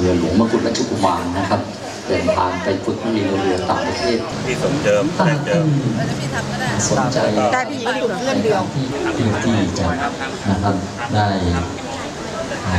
เรือหลวงมกุฎราชกุมารนะครับเดินทางไปฝึกนักเรียนเรือต่างประเทศที่สมเจิมแรงเจิมสนใจได้พี่หญิงอยู่เพื่อนเดียวที่ที่ที่จะนะครับได้อ่า